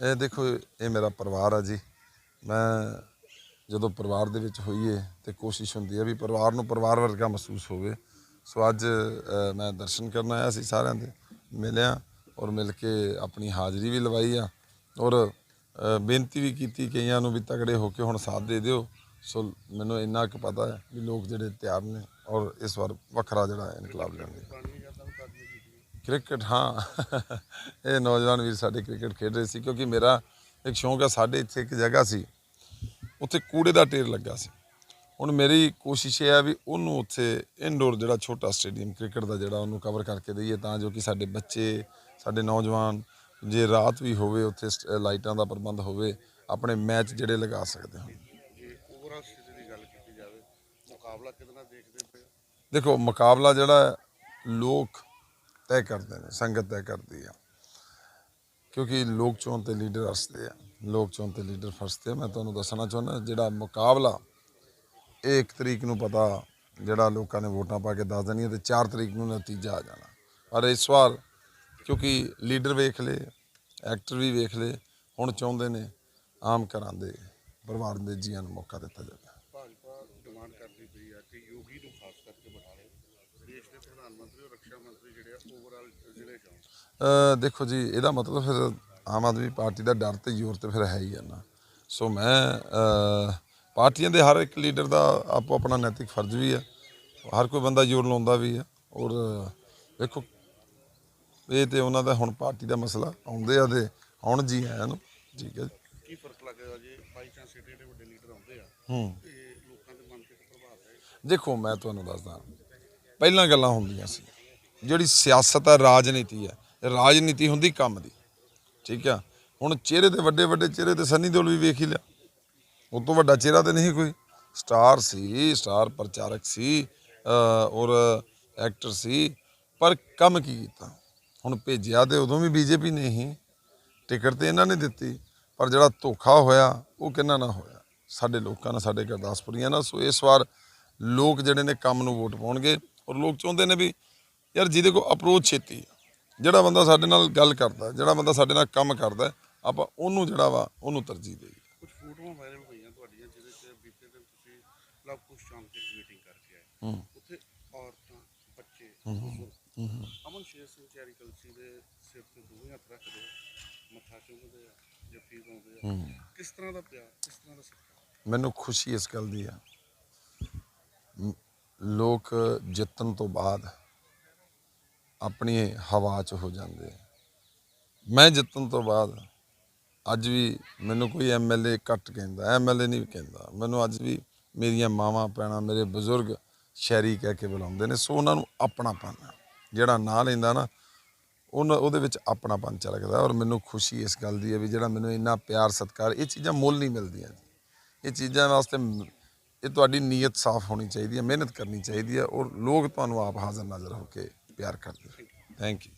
ਇਹ ਦੇਖੋ, ਇਹ ਮੇਰਾ ਪਰਿਵਾਰ ਆ ਜੀ। ਮੈਂ ਜਦੋਂ ਪਰਿਵਾਰ ਦੇ ਵਿੱਚ ਹੋਈਏ ਤੇ ਕੋਸ਼ਿਸ਼ ਹੁੰਦੀ ਹੈ ਵੀ ਪਰਿਵਾਰ ਨੂੰ ਪਰਿਵਾਰ ਵਰਗਾ ਮਹਿਸੂਸ ਹੋਵੇ। ਸੋ ਅੱਜ ਮੈਂ ਦਰਸ਼ਨ ਕਰਨ ਆਇਆ ਸੀ ਸਾਰਿਆਂ ਦੇ, ਮਿਲਿਆ ਔਰ ਮਿਲ ਕੇ ਆਪਣੀ ਹਾਜ਼ਰੀ ਵੀ ਲਵਾਈ ਆ ਔਰ ਬੇਨਤੀ ਵੀ ਕੀਤੀ ਕਈਆਂ ਨੂੰ ਵੀ ਤਗੜੇ ਹੋ ਕੇ ਹੁਣ ਸਾਥ ਦੇ ਦਿਓ। ਸੋ ਮੈਨੂੰ ਇੰਨਾ ਕੁ ਪਤਾ ਹੈ ਵੀ ਲੋਕ ਜਿਹੜੇ ਤਿਆਰ ਨੇ ਔਰ ਇਸ ਵਾਰ ਵੱਖਰਾ ਜਿਹੜਾ ਇਨਕਲਾਬ ਲੈਣਗੇ। ਕ੍ਰਿਕਟ ਹਾਂ। ਇਹ ਨੌਜਵਾਨ ਵੀਰ ਸਾਡੇ ਕ੍ਰਿਕਟ ਖੇਡ ਰਹੇ ਸੀ ਕਿਉਂਕਿ ਮੇਰਾ ਇੱਕ ਸ਼ੌਂਕ ਹੈ ਸਾਡੇ ਇੱਥੇ ਇੱਕ ਜਗ੍ਹਾ ਸੀ। ਉੱਥੇ ਕੂੜੇ ਦਾ ਢੇਰ ਲੱਗਾ ਸੀ। ਹੁਣ ਮੇਰੀ ਕੋਸ਼ਿਸ਼ ਇਹ ਹੈ ਵੀ ਉਹਨੂੰ ਉੱਥੇ ਇਨਡੋਰ ਜਿਹੜਾ ਛੋਟਾ ਸਟੇਡੀਅਮ ਕ੍ਰਿਕਟ ਦਾ ਜਿਹੜਾ ਉਹਨੂੰ ਕਵਰ ਕਰਕੇ ਦਈਏ ਤਾਂ ਜੋ ਕਿ ਸਾਡੇ ਬੱਚੇ ਸਾਡੇ ਨੌਜਵਾਨ ਜੇ ਰਾਤ ਵੀ ਹੋਵੇ ਉੱਥੇ ਲਾਈਟਾਂ ਦਾ ਪ੍ਰਬੰਧ ਹੋਵੇ ਆਪਣੇ ਮੈਚ ਜਿਹੜੇ ਲਗਾ ਸਕਦੇ ਹਨ ਜੇ ਓਵਰਆਲ ਸਥਿਤੀ ਦੀ ਗੱਲ ਕੀਤੀ ਜਾਵੇ ਮੁਕਾਬਲਾ ਕਿਹਦੇ ਨਾਲ ਦੇਖਦੇ ਪਏ ਹੋ? ਦੇਖੋ ਮੁਕਾਬਲਾ ਜਿਹੜਾ ਲੋਕ ਤੈਅ ਕਰਦੇ ਨੇ, ਸੰਗਤ ਤੈਅ ਕਰਦੀ ਆ। ਕਿਉਂਕਿ ਲੋਕ ਚੋਣ ਤੇ ਲੀਡਰ ਹੱਸਦੇ ਆ, ਲੋਕ ਚੋਣ ਤੇ ਲੀਡਰ ਫਸਦੇ ਆ। ਮੈਂ ਤੁਹਾਨੂੰ ਦੱਸਣਾ ਚਾਹੁੰਦਾ, ਜਿਹੜਾ ਮੁਕਾਬਲਾ, ਇਹ ਇੱਕ ਤਰੀਕ ਨੂੰ ਪਤਾ ਜਿਹੜਾ ਲੋਕਾਂ ਨੇ ਵੋਟਾਂ ਪਾ ਕੇ ਦੱਸ ਦੇਣੀਆਂ ਤੇ 4 ਤਰੀਕ ਨੂੰ ਨਤੀਜਾ ਆ ਜਾਣਾ। ਪਰ ਇਸ ਵਾਰ ਕਿਉਂਕਿ ਲੀਡਰ ਵੇਖ ਲਏ, ਐਕਟਰ ਵੀ ਵੇਖ ਲਏ, ਹੁਣ ਚਾਹੁੰਦੇ ਨੇ ਆਮ ਘਰਾਂ ਦੇ ਪਰਿਵਾਰ ਦੇ ਜੀਆਂ ਨੂੰ ਮੌਕਾ ਦਿੱਤਾ ਜਾਵੇ। ਭਾਜਪਾ ਡਿਮਾਂਡ ਕਰਦੀ ਪਈ ਆ ਕਿ ਯੋਗੀ ਨੂੰ ਖਾਸ ਕਰਕੇ ਬਿਠਾ ਪ੍ਰਧਾਨ ਮੰਤਰੀ ਔਰ ਰੱਖਿਆ ਮੰਤਰੀ ਜਿਹੜੇ ਆ ਓਵਰਆਲ ਜ਼ਿਲ੍ਹੇ ਚ? ਆਉਣ ਅ, ਦੇਖੋ ਜੀ ਇਹਦਾ ਮਤਲਬ ਫਿਰ ਆਮ ਆਦਮੀ ਪਾਰਟੀ ਦਾ ਡਰ ਤੇ ਜ਼ੋਰ ਤੇ ਫਿਰ ਹੈ ਹੀ ਆ ਨਾ। ਸੋ ਮੈਂ ਪਾਰਟੀਆਂ ਦੇ ਹਰ ਇੱਕ ਲੀਡਰ ਦਾ ਆਪੋ ਆਪਣਾ ਨੈਤਿਕ ਫਰਜ਼ ਵੀ ਹੈ ਹਰ ਕੋਈ ਬੰਦਾ ਜ਼ੋਰ ਲਾਉਂਦਾ ਵੀ ਹੈ ਔਰ ਦੇਖੋ ਇਹ ਤੇ ਉਹਨਾਂ ਦਾ ਹੁਣ ਪਾਰਟੀ ਦਾ ਮਸਲਾ ਆਉਂਦੇ ਆ ਤੇ ਆਉਣ ਜੀ ਆਇਆਂ ਨੂੰ ਠੀਕ ਹੈ ਕੀ ਫ਼ਰਕ ਲੱਗੇਗਾ ਜੇ? ਬਾਈ ਚਾਂਸ ਏਡੇ ਵੱਡੇ ਲੀਡਰ ਆਉਂਦੇ ਆ। ਹੂੰ। ਤੇ ਲੋਕਾਂ ਦੇ ਮਨ ਤੇ ਪ੍ਰਭਾਵ ਹੈ। ਦੇਖੋ ਮੈਂ ਤੁਹਾਨੂੰ ਦੱਸਦਾ ਪਹਿਲਾਂ ਗੱਲਾਂ ਹੁੰਦੀਆਂ ਸੀ। ਜਿਹੜੀ ਸਿਆਸਤ ਹੈ, ਰਾਜਨੀਤੀ ਹੈ, ਰਾਜਨੀਤੀ ਹੁੰਦੀ ਕੰਮ ਦੀ। ਠੀਕ ਆ? ਹੁਣ ਚਿਹਰੇ ਤੇ ਵੱਡੇ ਵੱਡੇ ਚਿਹਰੇ ਤੇ ਸੰਨੀ ਦਿਓਲ ਵੀ ਵੇਖ ਹੀ ਲਿਆ। ਉਹ ਤੋਂ ਵੱਡਾ ਚਿਹਰਾ ਤੇ ਨਹੀਂ ਕੋਈ। ਸਟਾਰ ਸੀ, ਸਟਾਰ ਪ੍ਰਚਾਰਕ ਸੀ ਔਰ ਐਕਟਰ ਸੀ, ਪਰ ਕੰਮ ਕੀ ਕੀਤਾ? ਹੁਣ ਭੇਜਿਆ ਤੇ ਉਦੋਂ ਵੀ ਬੀਜੇਪੀ ਨੇ ਹੀ। ਟਿਕਟ ਤੇ ਇਹਨਾਂ ਨੇ ਦਿੱਤੀ, ਪਰ ਜਿਹੜਾ ਧੋਖਾ ਹੋਇਆ, ਉਹ ਕਿੰਨਾ ਨਾ ਹੋਇਆ? ਸਾਡੇ ਲੋਕਾਂ ਨਾਲ, ਸਾਡੇ ਗੁਰਦਾਸਪੁਰੀਆਂ ਨਾਲ। ਸੋ ਇਸ ਵਾਰ ਲੋਕ ਜਿਹੜੇ ਨੇ ਕੰਮ ਨੂੰ ਵੋਟ ਪਾਉਣਗੇ। ਔਰ ਲੋਕ ਚਾਹੁੰਦੇ ਨੇ ਵੀ ਯਾਰ ਜਿਹਦੇ ਕੋਲ ਅਪਰੋਚ ਛੇਤੀ ਹੈ, ਜਿਹੜਾ ਬੰਦਾ ਸਾਡੇ ਨਾਲ ਗੱਲ ਕਰਦਾ ਜਿਹੜਾ ਬੰਦਾ ਸਾਡੇ ਨਾਲ ਕੰਮ ਕਰਦਾ ਆਪਾਂ ਉਹਨੂੰ ਜਿਹੜਾ ਵਾ ਉਹਨੂੰ ਤਰਜੀਹ ਦੇਈਏ। ਕੁਝ ਫੋਟੋਆਂ ਵਾਇਰਲ ਹੋਈਆਂ ਤੁਹਾਡੀਆਂ ਜਿਹਦੇ ਚ ਬੀਤੇ ਦਿਨ ਤੁਸੀਂ ਲਵ ਕੁਸ਼ ਚੌਂਕ ਤੇ ਮੀਟਿੰਗ ਕਰਕੇ ਆਏ। ਉੱਥੇ ਔਰਤਾਂ ਬੱਚੇ ਅਮਨ ਸ਼ੇਰ ਸਿੰਘ ਚੈਰੀ ਕਲਸੀ ਦੇ ਸਿਰ ਤੇ ਦੋਵੇਂ ਹੱਥ ਰੱਖਦੇ ਮੱਥਾ ਚੁੰਮਦੇ ਆ ਜੱਫੀ ਪਾਉਂਦੇ ਆ। ਕਿਸ ਤਰ੍ਹਾਂ ਦਾ ਪਿਆਰ ਕਿਸ ਤਰ੍ਹਾਂ ਦਾ ਸਤਿਕਾਰ? ਮੈਨੂੰ ਖੁਸ਼ੀ ਇਸ ਗੱਲ ਦੀ ਆ। ਲੋਕ ਜਿੱਤਣ ਤੋਂ ਬਾਅਦ ਆਪਣੀ ਹਵਾ 'ਚ ਹੋ ਜਾਂਦੇ ਮੈਂ ਜਿੱਤਣ ਤੋਂ ਬਾਅਦ ਅੱਜ ਵੀ ਮੈਨੂੰ ਕੋਈ ਐਮਐਲਏ ਘੱਟ ਕਹਿੰਦਾ ਐਮਐਲਏ ਨਹੀਂ ਕਹਿੰਦਾ। ਮੈਨੂੰ ਅੱਜ ਵੀ ਮੇਰੀਆਂ ਮਾਵਾਂ, ਭੈਣਾਂ, ਮੇਰੇ ਬਜ਼ੁਰਗ ਸ਼ਹਿਰੀ ਕਹਿ ਕੇ ਬੁਲਾਉਂਦੇ ਨੇ। ਸੋ ਉਹਨਾਂ ਨੂੰ ਆਪਣਾਪਨ ਜਿਹੜਾ ਨਾਂ ਲੈਂਦਾ ਨਾ, ਉਹਨਾਂ, ਉਹਦੇ ਵਿੱਚ ਆਪਣਾਪਨ ਝਲਕਦਾ ਔਰ ਮੈਨੂੰ ਖੁਸ਼ੀ ਇਸ ਗੱਲ ਦੀ ਹੈ ਵੀ ਜਿਹੜਾ ਮੈਨੂੰ ਇੰਨਾ ਪਿਆਰ, ਸਤਿਕਾਰ, ਇਹ ਚੀਜ਼ਾਂ ਮੁੱਲ ਨਹੀਂ ਮਿਲਦੀਆਂ ਇਹ ਚੀਜ਼ਾਂ ਵਾਸਤੇ ਇਹ ਤੁਹਾਡੀ ਨੀਅਤ ਸਾਫ਼ ਹੋਣੀ ਚਾਹੀਦੀ ਹੈ, ਮਿਹਨਤ ਕਰਨੀ ਚਾਹੀਦੀ ਹੈ ਔਰ ਲੋਕ ਤੁਹਾਨੂੰ ਆਪ ਹਾਜ਼ਰ ਨਾਜ਼ਰ ਹੋ ਕੇ ਪਿਆਰ ਕਰਦੇ ਥੈਂਕ ਯੂ